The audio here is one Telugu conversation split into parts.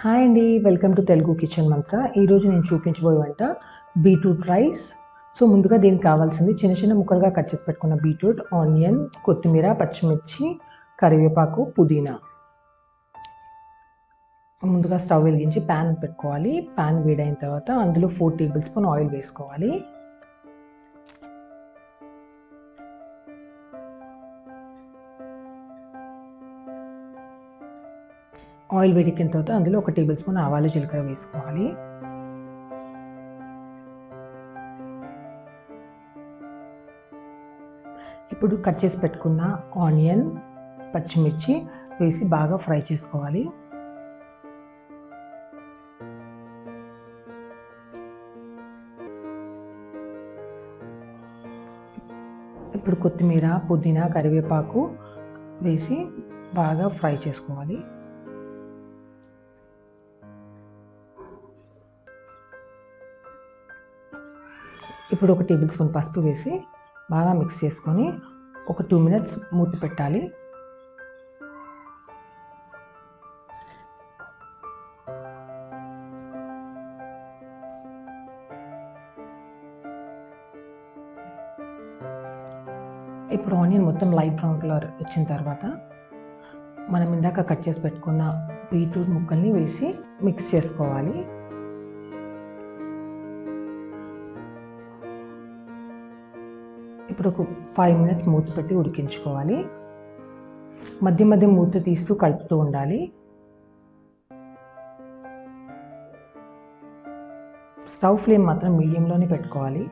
హాయ్ అండి వెల్కమ్ టు తెలుగు కిచెన్ మంత్ర ఈరోజు నేను చూపించబోయే వంట బీట్రూట్ రైస్. సో ముందుగా దీనికి కావాల్సింది చిన్న చిన్న ముక్కలుగా కట్ చేసి పెట్టుకున్న బీట్రూట్ ఆనియన్ కొత్తిమీర పచ్చిమిర్చి కరివేపాకు పుదీనా. ముందుగా స్టవ్ వెలిగించి ప్యాన్ పెట్టుకోవాలి. ప్యాన్ వేడైన తర్వాత అందులో ఫోర్ టేబుల్ స్పూన్ ఆయిల్ వేసుకోవాలి. ఆయిల్ వేడెక్కిన తర్వాత అందులో ఒక టేబుల్ స్పూన్ ఆవాలు జీలకర్ర వేసుకోవాలి. ఇప్పుడు కట్ చేసి పెట్టుకున్న ఆనియన్ పచ్చిమిర్చి వేసి బాగా ఫ్రై చేసుకోవాలి. ఇప్పుడు కొత్తిమీర పుదీనా కరివేపాకు వేసి బాగా ఫ్రై చేసుకోవాలి. ఇప్పుడు ఒక టేబుల్ స్పూన్ పసుపు వేసి బాగా మిక్స్ చేసుకొని ఒక టూ మినిట్స్ మూత పెట్టాలి. ఇప్పుడు ఆనియన్ మొత్తం లైట్ బ్రౌన్ కలర్ వచ్చిన తర్వాత మనం ఇందాక కట్ చేసి పెట్టుకున్న బీట్రూట్ ముక్కల్ని వేసి మిక్స్ చేసుకోవాలి. ఇప్పుడు ఒక ఫైవ్ మినిట్స్ మూత పెట్టి ఉడికించుకోవాలి. మధ్య మధ్య మూత తీస్తూ కలుపుతూ ఉండాలి. స్టవ్ ఫ్లేమ్ మాత్రం మీడియంలోనే పెట్టుకోవాలి.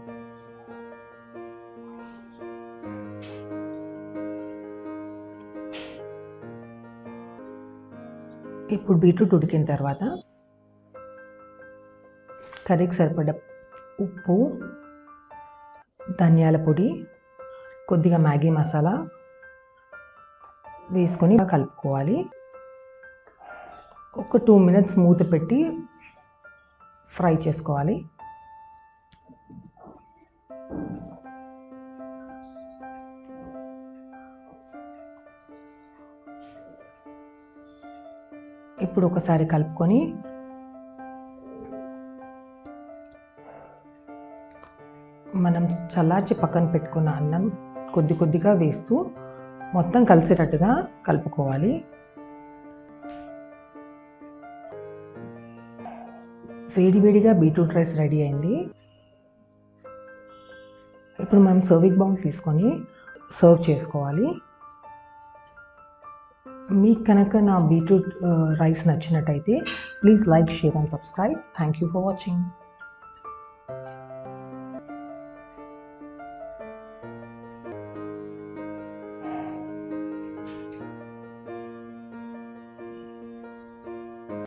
ఇప్పుడు బీట్రూట్ ఉడికిన తర్వాత కర్రీకి సరిపడ ఉప్పు ధనియాల పొడి కొద్దిగా మ్యాగీ మసాలా వేసుకొని కలుపుకోవాలి. ఒక టూ మినిట్స్ మూత పెట్టి ఫ్రై చేసుకోవాలి. ఇప్పుడు ఒకసారి కలుపుకొని మనం చల్లార్చి పక్కన పెట్టుకున్న అన్నం కొద్ది కొద్దిగా వేస్తూ మొత్తం కలిసేటట్టుగా కలుపుకోవాలి. వేడివేడిగా బీట్రూట్ రైస్ రెడీ అయింది. ఇప్పుడు మనం సర్వింగ్ బౌల్ తీసుకొని సర్వ్ చేసుకోవాలి. మీకు కనుక నా బీట్రూట్ రైస్ నచ్చినట్టయితే please like share and subscribe. Thank you for watching.